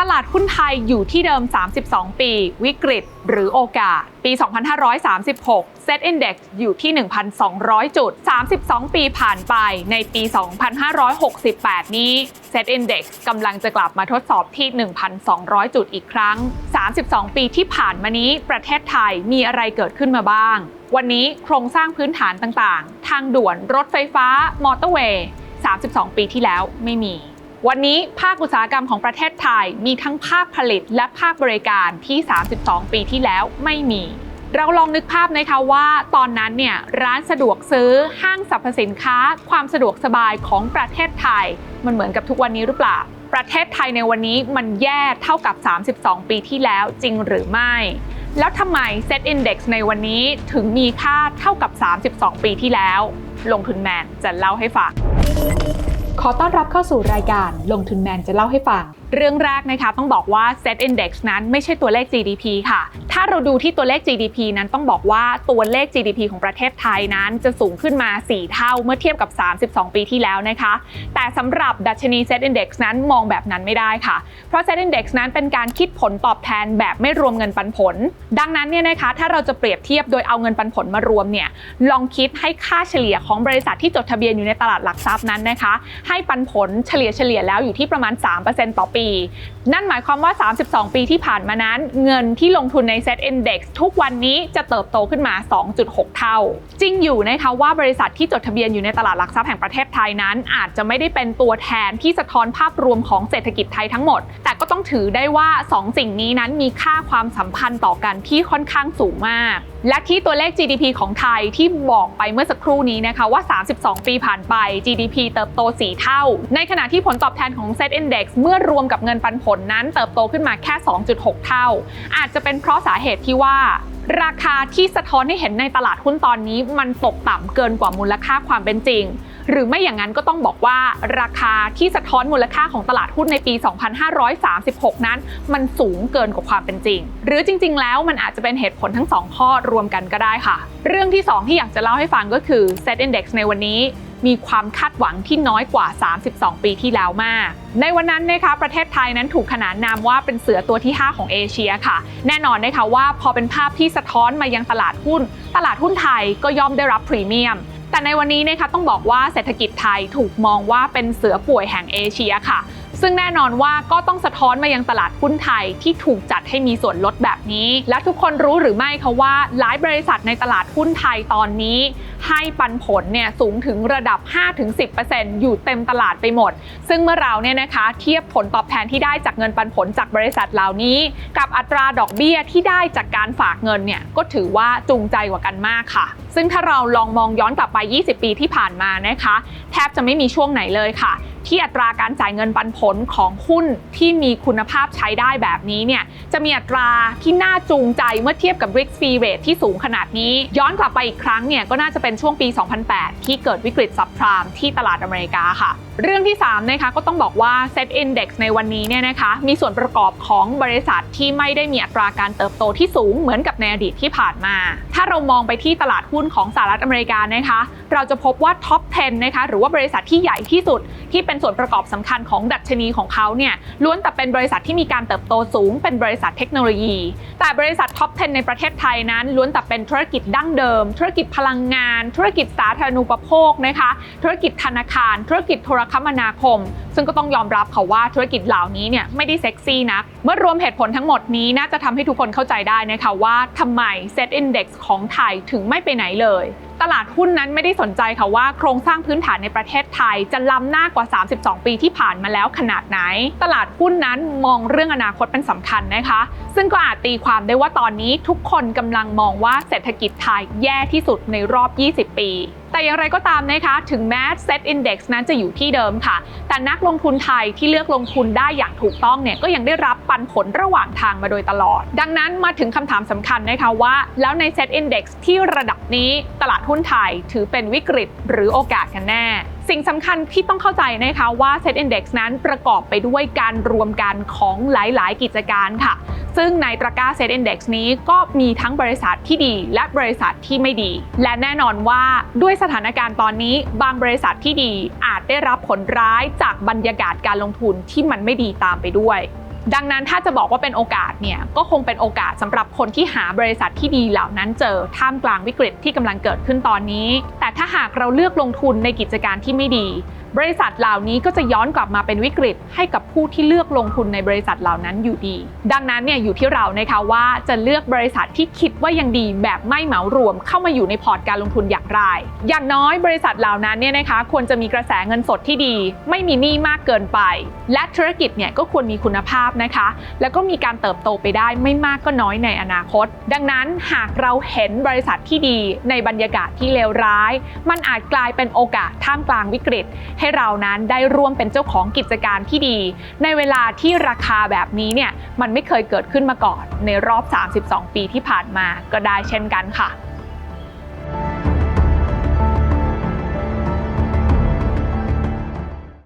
ตลาดหุ้นไทยอยู่ที่เดิม 32 ปี วิกฤต หรือโอกาส ปี 2536 Set Index อยู่ที่ 1,200 จุด 32 ปีผ่านไปในปี 2568 นี้ Set Index กำลังจะกลับมาทดสอบที่ 1,200 จุดอีกครั้ง 32 ปีที่ผ่านมานี้ประเทศไทยมีอะไรเกิดขึ้นมาบ้าง วันนี้โครงสร้างพื้นฐานต่างๆ ทางด่วนรถไฟฟ้ามอเตอร์เวย์ 32 ปีที่แล้วไม่มี วันนี้ภาคอุตสาหกรรมของประเทศไทยมีทั้งภาคผลิตและภาคบริการที่ 32 ปีที่แล้วไม่มี เราลองนึกภาพนะคะว่าตอนนั้นเนี่ยร้านสะดวกซื้อห้างสรรพสินค้า ความสะดวกสบายของประเทศไทย มันเหมือนกับทุกวันนี้หรือเปล่า ประเทศไทยในวันนี้มันแย่เท่ากับ 32 ปีที่แล้วจริงหรือไม่ แล้วทำไม Set Index ในวันนี้ถึงมีค่าเท่ากับ 32 ปีที่แล้ว ลงทุนแมนจะเล่าให้ฟัง ขอต้อนรับเข้าสู่รายการลงทุนแมนจะเล่าให้ฟัง เรื่องแรกนะคะต้องบอกว่า Set Index นั้นไม่ใช่ตัวเลข GDP ค่ะ ถ้าเราดูที่ตัวเลข GDP นั้นต้องบอกว่าตัวเลข GDP ของประเทศไทยนั้นจะสูงขึ้นมา 4 เท่าเมื่อเทียบกับ 32 ปีที่แล้วนะคะ แต่สำหรับดัชนี Set Index นั้นมองแบบนั้นไม่ได้ค่ะ เพราะ Set Index นั้นเป็นการคิดผลตอบแทนแบบไม่รวมเงินปันผล ดังนั้นเนี่ยนะคะถ้าเราจะเปรียบเทียบโดยเอาเงินปันผลมารวมเนี่ยลองคิดให้ค่าเฉลี่ยของบริษัทที่จดทะเบียนอยู่ในตลาดหลักทรัพย์นั้นนะคะ ให้ปันผลเฉลี่ยเฉลี่ยแล้วอยู่ที่ประมาณ 3%ต่อปีนั่นหมายความว่า 32 ปีที่ผ่านมานั้น เงินที่ลงทุนใน Set Index ทุกวันนี้จะเติบโตขึ้นมา 2.6 เท่า จริงอยู่นะคะว่าบริษัทที่จดทะเบียนอยู่ในตลาดหลักทรัพย์แห่งประเทศไทยนั้น อาจจะไม่ได้เป็นตัวแทนที่สะท้อนภาพรวมของเศรษฐกิจไทยทั้งหมด แต่ก็ต้องถือได้ว่า 2 สิ่งนี้นั้นมีค่าความสัมพันธ์ต่อกันที่ค่อนข้างสูงมาก และที่ตัวเลข GDP ของไทยที่บอกไปเมื่อสักครู่นี้นะคะว่า 32 ปีผ่านไป GDP เติบโต 4 เท่า ในขณะที่ผลตอบแทนของ Set Index เมื่อรวมกับเงินปันผลนั้นเติบโตขึ้นมาแค่ 2.6 เท่า อาจจะเป็นเพราะสาเหตุที่ว่าราคาที่สะท้อนให้เห็นในตลาดหุ้นตอนนี้มันตกต่ำเกินกว่ามูลค่าความเป็นจริง หรือไม่อย่างนั้นก็ต้องบอกว่าราคาที่สะท้อนมูลค่าของตลาดหุ้นในปี 2536 นั้น มันสูงเกินกว่าความเป็นจริง หรือจริง ๆ แล้วมันอาจจะเป็นเหตุผลทั้ง 2 ข้อรวมกันก็ได้ค่ะ เรื่องที่ 2 ที่อยากจะเล่าให้ฟังก็คือ Set Index ในวันนี้มีความคาดหวังที่น้อยกว่า 32 ปีที่แล้วมาก ในวันนั้นนะคะ ประเทศไทยนั้นถูกขนานนามว่าเป็นเสือตัวที่ 5 ของเอเชียค่ะ แน่นอนนะคะว่าพอเป็นภาพที่สะท้อนมายังตลาดหุ้น ตลาดหุ้นไทยก็ย่อมได้รับพรีเมียม แต่ในวันนี้นะคะต้องบอกว่าเศรษฐกิจไทยถูกมองว่าเป็นเสือป่วยแห่งเอเชียค่ะ ซึ่งแน่นอนว่าก็ต้องสะท้อนมายังตลาดหุ้นไทยที่ถูกจัดให้มีส่วนลดแบบนี้ และทุกคนรู้หรือไม่คะว่าหลายบริษัทในตลาดหุ้นไทยตอนนี้ ให้ปันผลเนี่ยสูงถึงระดับ 5-10%อยู่เต็มตลาดไปหมด ซึ่งเมื่อเราเนี่ยนะคะเทียบผลตอบแทนที่ได้จากเงินปันผลจากบริษัทเหล่านี้ กับอัตราดอกเบี้ยที่ได้จากการฝากเงินเนี่ยก็ถือว่าจูงใจกว่ากันมากค่ะ ซึ่งถ้าเราลองมองย้อนกลับไป 20 ปีที่ผ่านมานะคะ แทบจะไม่มีช่วงไหนเลยค่ะ ที่อัตราการจ่ายเงินปันผลของหุ้นที่มีคุณภาพใช้ได้แบบนี้เนี่ยจะมีอัตราที่น่าจูงใจเมื่อเทียบกับ risk free rate ที่สูงขนาดนี้ ย้อนกลับไปอีกครั้งเนี่ยก็น่าจะเป็นช่วงปี 2008 ที่เกิดวิกฤตซับพรามที่ตลาดอเมริกาค่ะ เรื่องที่ 3 นะคะก็ต้องบอกว่า Set Index ในวันนี้เนี่ยนะคะมีส่วนประกอบของบริษัทที่ไม่ได้มีอัตราการเติบโตที่สูงเหมือนกับในอดีตที่ผ่านมาถ้าเรามองไปที่ตลาดหุ้นของสหรัฐอเมริกานะคะเราจะพบว่าท็อป 10 นะคะหรือว่าบริษัทที่ใหญ่ที่สุด ที่เป็นส่วนประกอบสำคัญของดัชนีของเขาเนี่ยล้วนแต่เป็นบริษัทที่มีการเติบโตสูง เป็นบริษัทเทคโนโลยี แต่บริษัทท็อป 10 ในประเทศไทยนั้นล้วนแต่เป็นธุรกิจดั้งเดิม ธุรกิจพลังงาน ธุรกิจสาธารณูปโภคนะคะธุรกิจธนาคาร ธุรกิจโทรคมนาคม ซึ่งก็ต้องยอมรับค่ะว่าธุรกิจเหล่านี้เนี่ยไม่ได้เซ็กซี่นักเมื่อรวมเหตุผลทั้งหมดนี้น่าจะทำให้ทุกคนเข้าใจได้นะคะว่าทำไม Set Index ของไทยถึงไม่ไปไหนเลยตลาดหุ้นนั้นไม่ได้สนใจค่ะว่าโครงสร้างพื้นฐานในประเทศไทย จะล้ำหน้ากว่า 32 ปีที่ผ่านมาแล้วขนาดไหน ตลาดหุ้นนั้นมองเรื่องอนาคตเป็นสำคัญนะคะ ซึ่งก็อาจตีความได้ว่าตอนนี้ทุกคนกำลังมองว่าเศรษฐกิจไทยแย่ที่สุดในรอบ 20 ปีแต่อย่างไรก็ตามนะคะ ถึงแม้ Set Index นั้นจะอยู่ที่เดิมค่ะ แต่นักลงทุนไทยที่เลือกลงทุนได้อย่างถูกต้องเนี่ยก็ยังได้รับปันผลระหว่างทางมาโดยตลอด ดังนั้นมาถึงคำถามสำคัญนะคะว่า แล้วใน Set Index ที่ระดับนี้ตลาดหุ้นไทย ถือเป็นวิกฤตหรือโอกาสกันแน่ สิ่งสำคัญที่ต้องเข้าใจนะคะว่า Set Index นั้นประกอบไปด้วยการรวมกันของหลาย ๆ กิจการค่ะ ซึ่งในตะกร้า Set Index นี้ก็มีทั้งบริษัทที่ดีและบริษัทที่ไม่ดี และแน่นอนว่าด้วยสถานการณ์ตอนนี้บางบริษัทที่ดีอาจได้รับผลร้ายจากบรรยากาศการลงทุนที่มันไม่ดีตามไปด้วย ดังนั้นถ้าจะบอกว่าเป็นโอกาสเนี่ยก็คงเป็นโอกาสสำหรับคนที่หาบริษัทที่ดีเหล่านั้นเจอท่ามกลางวิกฤตที่กำลังเกิดขึ้นตอนนี้ แต่ถ้าหากเราเลือกลงทุนในกิจการที่ไม่ดี บริษัทเหล่านี้ก็จะย้อนกลับมาเป็นวิกฤตให้กับผู้ที่เลือกลงทุนในบริษัทเหล่านั้นอยู่ดี ดังนั้นเนี่ยอยู่ที่เรานะคะว่าจะเลือกบริษัทที่คิดว่ายังดีแบบไม่เหมารวมเข้ามาอยู่ในพอร์ตการลงทุนอย่างไร อย่างน้อยบริษัทเหล่านั้นเนี่ยนะคะควรจะมีกระแสเงินสดที่ดี ไม่มีหนี้มากเกินไป และธุรกิจเนี่ยก็ควรมีคุณภาพนะคะ แล้วก็มีการเติบโตไปได้ไม่มากก็น้อยในอนาคต ดังนั้นหากเราเห็นบริษัทที่ดีในบรรยากาศที่เลวร้าย มันอาจกลายเป็นโอกาสท่ามกลางวิกฤตให้เรานั้นได้ร่วมเป็นเจ้าของกิจการที่ดี ในเวลาที่ราคาแบบนี้เนี่ยมันไม่เคยเกิดขึ้นมาก่อนในรอบ 32 ปีที่ผ่านมาก็ได้เช่นกันค่ะ